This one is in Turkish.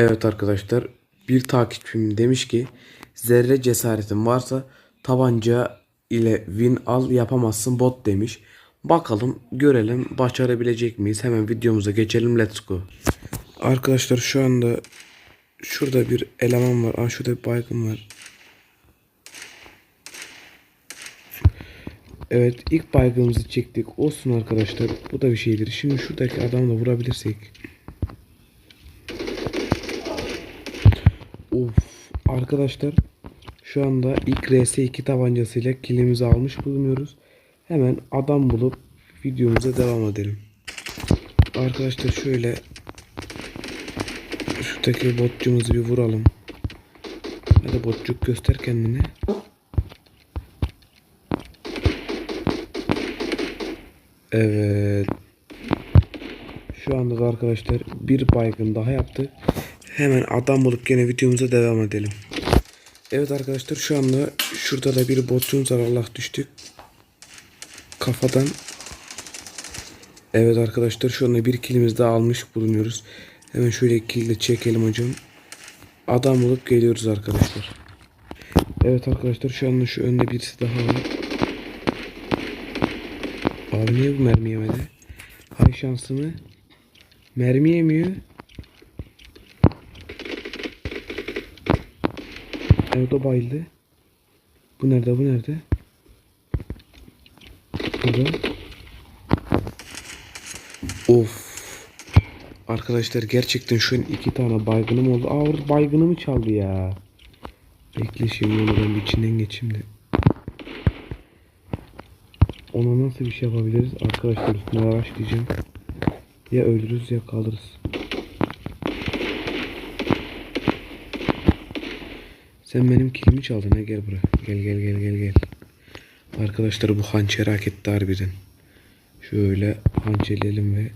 Evet arkadaşlar bir takipçim demiş ki zerre cesaretin varsa tabanca ile win al yapamazsın bot demiş. Bakalım görelim başarabilecek miyiz? Hemen videomuza geçelim let's go. Arkadaşlar şu anda şurada bir eleman var. Aa, şurada bir baygın var. Evet ilk baygınımızı çektik. Olsun arkadaşlar. Bu da bir şeydir. Şimdi şuradaki adamla vurabilirsek. Of arkadaşlar şu anda ilk RS2 tabancasıyla kilimizi almış bulunuyoruz. Hemen adam bulup videomuza devam edelim. Arkadaşlar şöyle şuradaki botçumuzu bir vuralım. Hadi botçuk göster kendini. Evet. Şu anda da arkadaşlar bir baygın daha yaptı. Hemen adam bulup gene videomuza devam edelim. Evet arkadaşlar şu anda şurada da bir botçumuz var Allah düştük. Kafadan. Evet arkadaşlar şu anda bir kilimiz daha almış bulunuyoruz. Hemen şöyle kilde çekelim hocam. Adam bulup geliyoruz arkadaşlar. Evet arkadaşlar şu anda şu önde birisi daha var. Abi niye bu mermi yemedi? Hay şansımı. Mermi yemiyor. Evet o bayıldı. Bu nerede bu nerede? Burada. Of. Arkadaşlar gerçekten şu an iki tane baygınım oldu. Aa orada baygınımı çaldı ya. Bekle şimdi onu ben içinden geçeyim de. Ona nasıl bir şey yapabiliriz? Arkadaşlar üstüne araç diyeceğim. Ya ölürüz ya kalırız. Sen benim kilimi çaldın ha gel buraya. Gel gel gel gel gel. Arkadaşlar bu hançeri hak etti harbiden. Şöyle hançerleyelim ve